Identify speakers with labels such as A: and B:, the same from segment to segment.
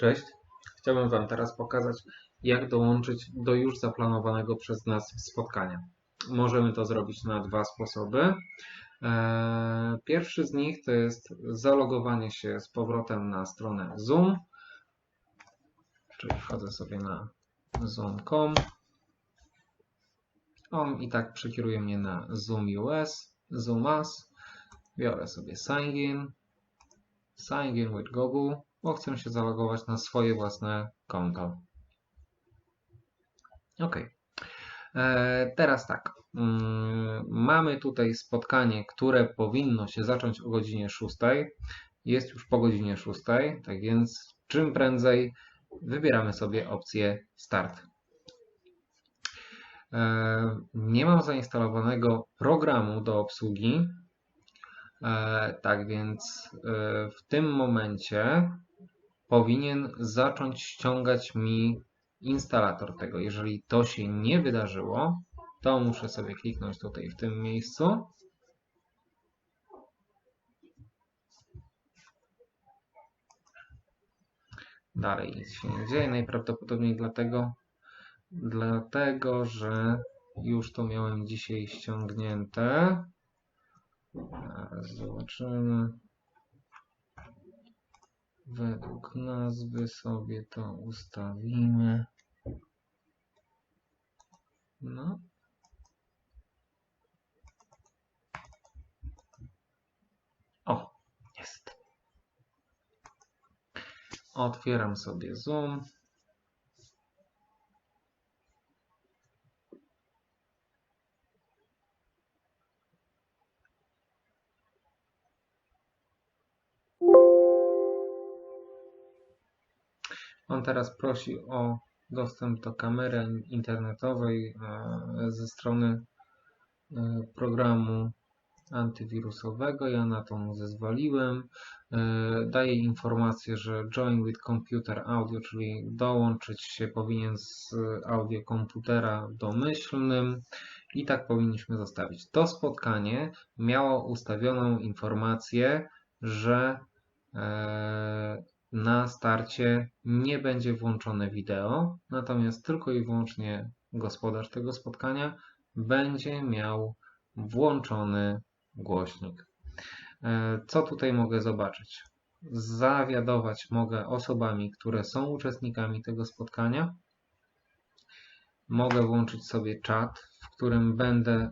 A: Cześć. Chciałbym Wam teraz pokazać, jak dołączyć do już zaplanowanego przez nas spotkania. Możemy to zrobić na dwa sposoby. Eee, Pierwszy z nich to jest zalogowanie się z powrotem na stronę Zoom, czyli wchodzę sobie na zoom.com. On i tak przekieruje mnie na Zoom US, Zoom Us. Biorę sobie Sign In, Sign In with Google, bo chcę się zalogować na swoje własne konto. Ok. E, teraz tak. Mm, Mamy tutaj spotkanie, które powinno się zacząć o godzinie 6. Jest już po godzinie 6, tak więc czym prędzej wybieramy sobie opcję Start. E, Nie mam zainstalowanego programu do obsługi, E, Tak więc w tym momencie powinien zacząć ściągać mi instalator tego. Jeżeli to się nie wydarzyło, to muszę sobie kliknąć tutaj w tym miejscu. Dalej nic się nie dzieje, najprawdopodobniej dlatego, dlatego że już to miałem dzisiaj ściągnięte. Zobaczymy. Według nazwy sobie to ustawimy. No. O, jest. Otwieram sobie Zoom. Teraz prosi o dostęp do kamery internetowej e, ze strony e, programu antywirusowego. Ja na to mu zezwoliłem. E, Daję informację, że join with computer audio, czyli dołączyć się powinien z audio komputera domyślnym i tak powinniśmy zostawić. To spotkanie miało ustawioną informację, że na starcie nie będzie włączone wideo, natomiast tylko i wyłącznie gospodarz tego spotkania będzie miał włączony głośnik. E, Co tutaj mogę zobaczyć? Zawiadować mogę osobami, które są uczestnikami tego spotkania. Mogę włączyć sobie czat, w którym będę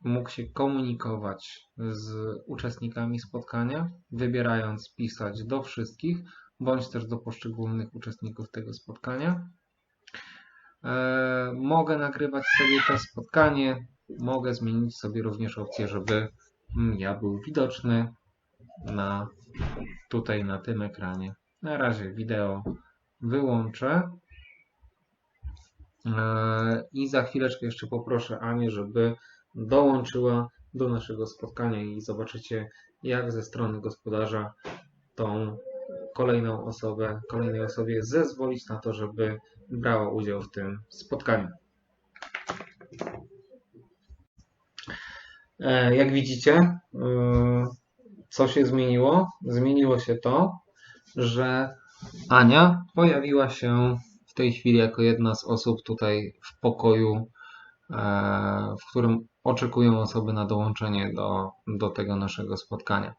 A: mógł się komunikować z uczestnikami spotkania, wybierając pisać do wszystkich, bądź też do poszczególnych uczestników tego spotkania. E, mogę nagrywać sobie to spotkanie, mogę zmienić sobie również opcję, żeby ja był widoczny na, tutaj na tym ekranie. Na razie wideo wyłączę. E, I za chwileczkę jeszcze poproszę Anię, żeby dołączyła do naszego spotkania i zobaczycie, jak ze strony gospodarza tą kolejną osobę, kolejnej osobie zezwolić na to, żeby brała udział w tym spotkaniu. E, Jak widzicie, e, co się zmieniło? Zmieniło się to, że Ania pojawiła się w tej chwili jako jedna z osób tutaj w pokoju, e, w którym oczekują osoby na dołączenie do, do tego naszego spotkania.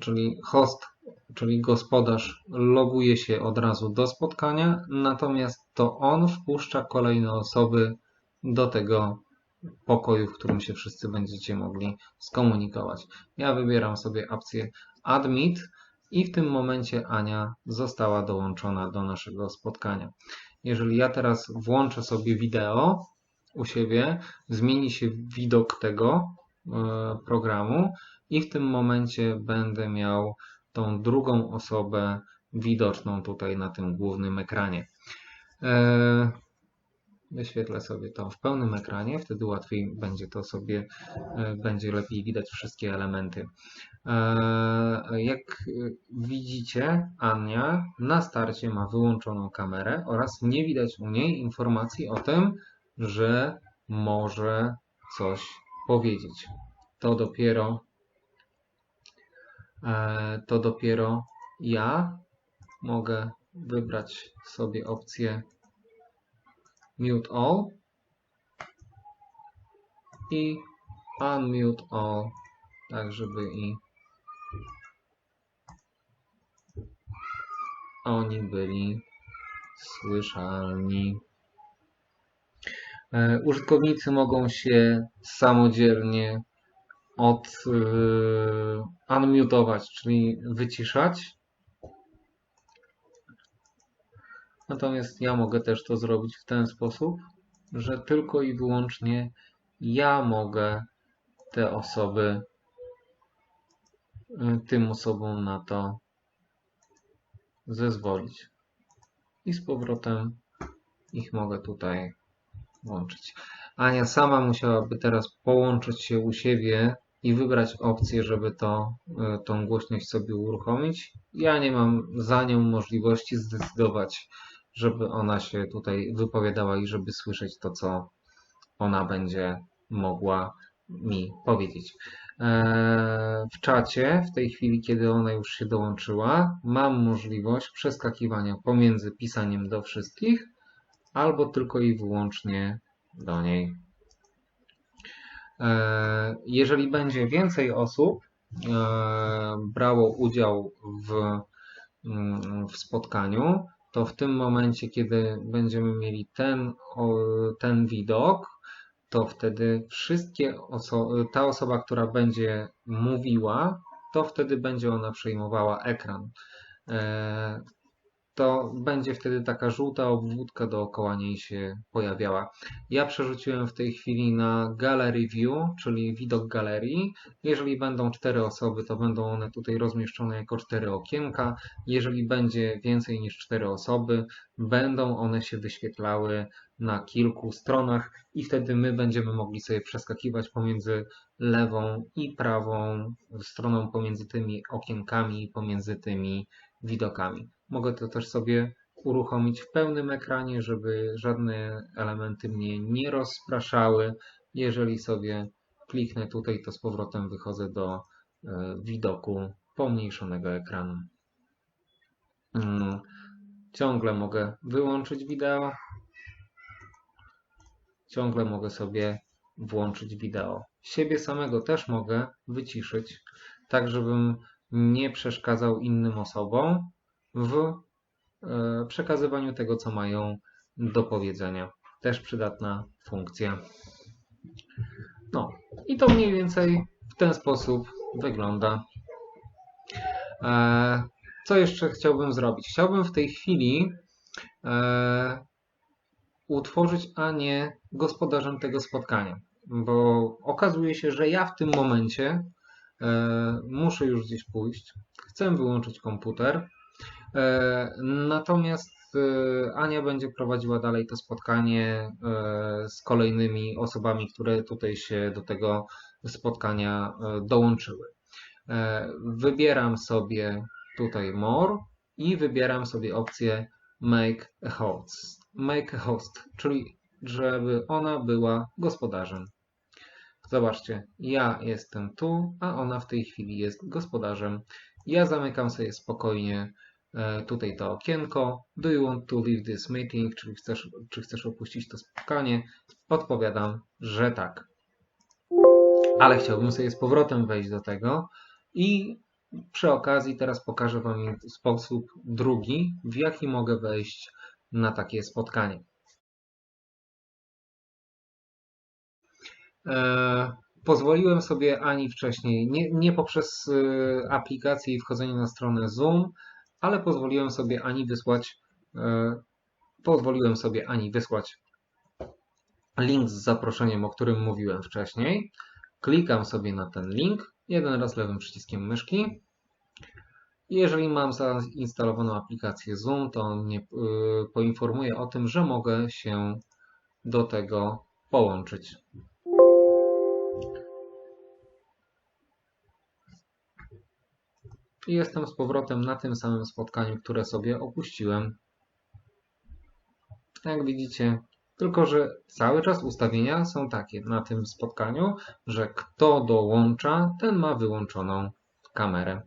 A: Czyli host czyli gospodarz loguje się od razu do spotkania, natomiast to on wpuszcza kolejne osoby do tego pokoju, w którym się wszyscy będziecie mogli skomunikować. Ja wybieram sobie opcję Admit i w tym momencie Ania została dołączona do naszego spotkania. Jeżeli ja teraz włączę sobie wideo u siebie, zmieni się widok tego e, programu i w tym momencie będę miał tą drugą osobę widoczną tutaj na tym głównym ekranie. E, wyświetlę sobie to w pełnym ekranie, wtedy łatwiej będzie to sobie, e, będzie lepiej widać wszystkie elementy. E, jak widzicie, Ania na starcie ma wyłączoną kamerę oraz nie widać u niej informacji o tym, że może coś powiedzieć. To dopiero to dopiero ja mogę wybrać sobie opcję Mute All i Unmute All, tak żeby i oni byli słyszalni. E, użytkownicy mogą się samodzielnie od yy, unmutować, czyli wyciszać. Natomiast ja mogę też to zrobić w ten sposób, że tylko i wyłącznie ja mogę te osoby, y, tym osobom na to zezwolić. I z powrotem ich mogę tutaj łączyć. Ania sama musiałaby teraz połączyć się u siebie i wybrać opcję, żeby to, y, tą głośność sobie uruchomić. Ja nie mam za nią możliwości zdecydować, żeby ona się tutaj wypowiadała i żeby słyszeć to, co ona będzie mogła mi powiedzieć. E, w czacie, w tej chwili, kiedy ona już się dołączyła, mam możliwość przeskakiwania pomiędzy pisaniem do wszystkich albo tylko i wyłącznie do niej. E, jeżeli będzie więcej osób e, brało udział w, mm, w spotkaniu, to w tym momencie, kiedy będziemy mieli ten, ten widok, to wtedy wszystkie oso ta osoba, która będzie mówiła, to wtedy będzie ona przejmowała ekran. To będzie wtedy taka żółta obwódka dookoła niej się pojawiała. Ja przerzuciłem w tej chwili na Gallery View, czyli widok galerii. Jeżeli będą cztery osoby, to będą one tutaj rozmieszczone jako cztery okienka. Jeżeli będzie więcej niż cztery osoby, będą one się wyświetlały na kilku stronach i wtedy my będziemy mogli sobie przeskakiwać pomiędzy lewą i prawą stroną, pomiędzy tymi okienkami, pomiędzy tymi widokami. Mogę to też sobie uruchomić w pełnym ekranie, żeby żadne elementy mnie nie rozpraszały. Jeżeli sobie kliknę tutaj, to z powrotem wychodzę do e, widoku pomniejszonego ekranu. Mm, ciągle mogę wyłączyć wideo. Ciągle mogę sobie włączyć wideo. Siebie samego też mogę wyciszyć, tak żebym nie przeszkadzał innym osobom w e, przekazywaniu tego, co mają do powiedzenia. Też przydatna funkcja. No i to mniej więcej w ten sposób wygląda. E, co jeszcze chciałbym zrobić? Chciałbym w tej chwili e, utworzyć Anię gospodarzem tego spotkania, bo okazuje się, że ja w tym momencie muszę już gdzieś pójść. Chcę wyłączyć komputer E, natomiast e, Ania będzie prowadziła dalej to spotkanie e, z kolejnymi osobami, które tutaj się do tego spotkania dołączyły. Wybieram sobie tutaj More i wybieram sobie opcję Make a Host. Make a Host, czyli żeby ona była gospodarzem. Zobaczcie, ja jestem tu, a ona w tej chwili jest gospodarzem. Ja zamykam sobie spokojnie E, tutaj to okienko. Do you want to leave this meeting? Czyli chcesz, czy chcesz opuścić to spotkanie? Odpowiadam, że tak. Ale chciałbym sobie z powrotem wejść do tego i przy okazji teraz pokażę Wam sposób drugi, w jaki mogę wejść na takie spotkanie. Pozwoliłem sobie ani wcześniej, nie, nie poprzez e, aplikację i wchodzenie na stronę Zoom, ale pozwoliłem sobie Ani wysłać e, pozwoliłem sobie Ani wysłać link z zaproszeniem, o którym mówiłem wcześniej. Klikam sobie na ten link, jeden raz lewym przyciskiem myszki. Jeżeli mam zainstalowaną aplikację Zoom, to on mnie e, poinformuje o tym, że mogę się do tego połączyć. I jestem z powrotem na tym samym spotkaniu, które sobie opuściłem. Jak widzicie, tylko że cały czas ustawienia są takie na tym spotkaniu, że kto dołącza, ten ma wyłączoną kamerę.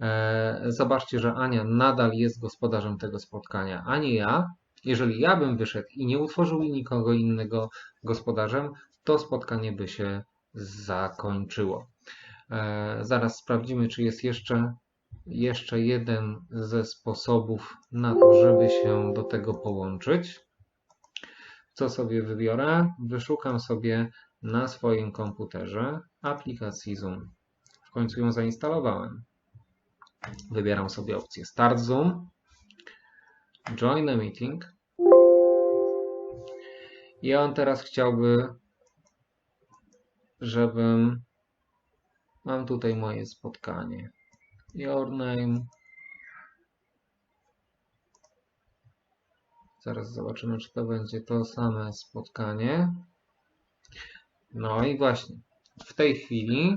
A: E, Zobaczcie, że Ania nadal jest gospodarzem tego spotkania, a nie ja. Jeżeli ja bym wyszedł i nie utworzył nikogo innego gospodarzem, to spotkanie by się zakończyło. E, Zaraz sprawdzimy, czy jest jeszcze, jeszcze jeden ze sposobów na to, żeby się do tego połączyć. Co sobie wybiorę? Wyszukam sobie na swoim komputerze aplikacji Zoom. W końcu ją zainstalowałem. Wybieram sobie opcję Start Zoom, Join a Meeting. I on teraz chciałby, żebym. Mam tutaj moje spotkanie. Your name. Zaraz zobaczymy, czy to będzie to same spotkanie. No i właśnie. W tej chwili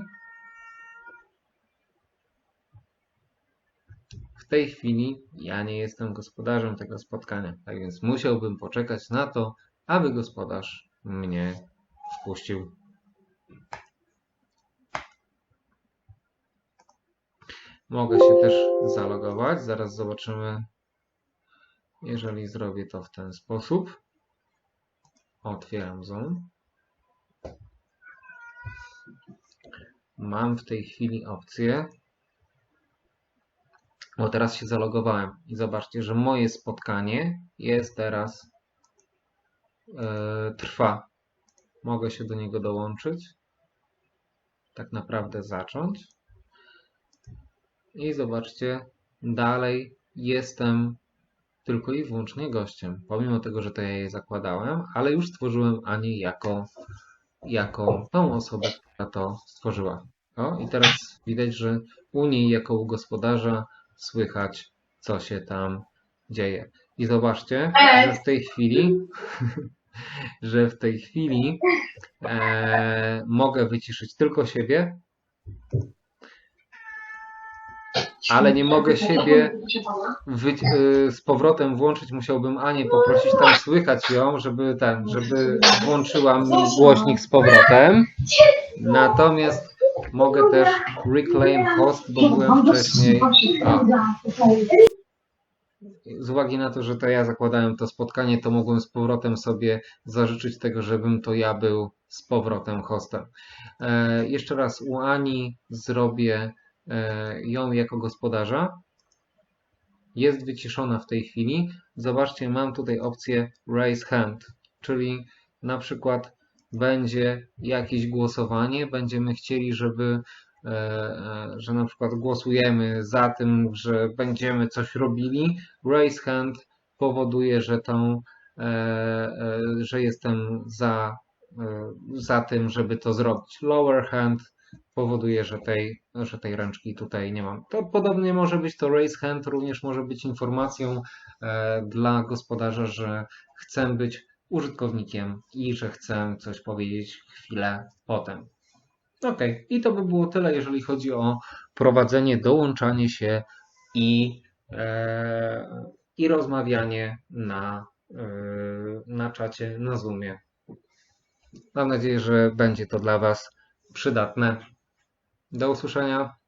A: W tej chwili ja nie jestem gospodarzem tego spotkania, tak więc musiałbym poczekać na to, aby gospodarz mnie wpuścił. Mogę się też zalogować. Zaraz zobaczymy, jeżeli zrobię to w ten sposób. Otwieram Zoom. Mam w tej chwili opcję bo teraz się zalogowałem i zobaczcie, że moje spotkanie jest teraz e, trwa. Mogę się do niego dołączyć. Tak naprawdę zacząć. I zobaczcie, dalej jestem tylko i wyłącznie gościem. Pomimo tego, że to ja je zakładałem, ale już stworzyłem Anię jako, jako tą osobę, która to stworzyła. O, i teraz widać, że u niej jako u gospodarza słychać, co się tam dzieje. I zobaczcie, że w tej chwili, że w tej chwili e, mogę wyciszyć tylko siebie, ale nie mogę siebie e, z powrotem włączyć. Musiałbym Anię poprosić tam słychać ją, żeby ten, żeby włączyła mi głośnik z powrotem. Natomiast mogę też reclaim host, bo byłem wcześniej. A, z uwagi na to, że to ja zakładałem to spotkanie, to mogłem z powrotem sobie zażyczyć tego, żebym to ja był z powrotem hostem. E, jeszcze raz u Ani zrobię ją jako gospodarza. Jest wyciszona w tej chwili. Zobaczcie, mam tutaj opcję raise hand, czyli na przykład będzie jakieś głosowanie, będziemy chcieli, żeby e, e, że na przykład głosujemy za tym, że będziemy coś robili, raise hand powoduje, że tą, e, że jestem za, za tym, żeby to zrobić. Lower hand powoduje, że tej, że tej ręczki tutaj nie mam. To podobnie może być to raise hand, również może być informacją dla gospodarza, że chcę być użytkownikiem i że chcę coś powiedzieć chwilę potem. Ok, i to by było tyle, jeżeli chodzi o prowadzenie, dołączanie się i, e, i rozmawianie na, e, na czacie, na Zoomie. Mam nadzieję, że będzie to dla Was przydatne. Do usłyszenia.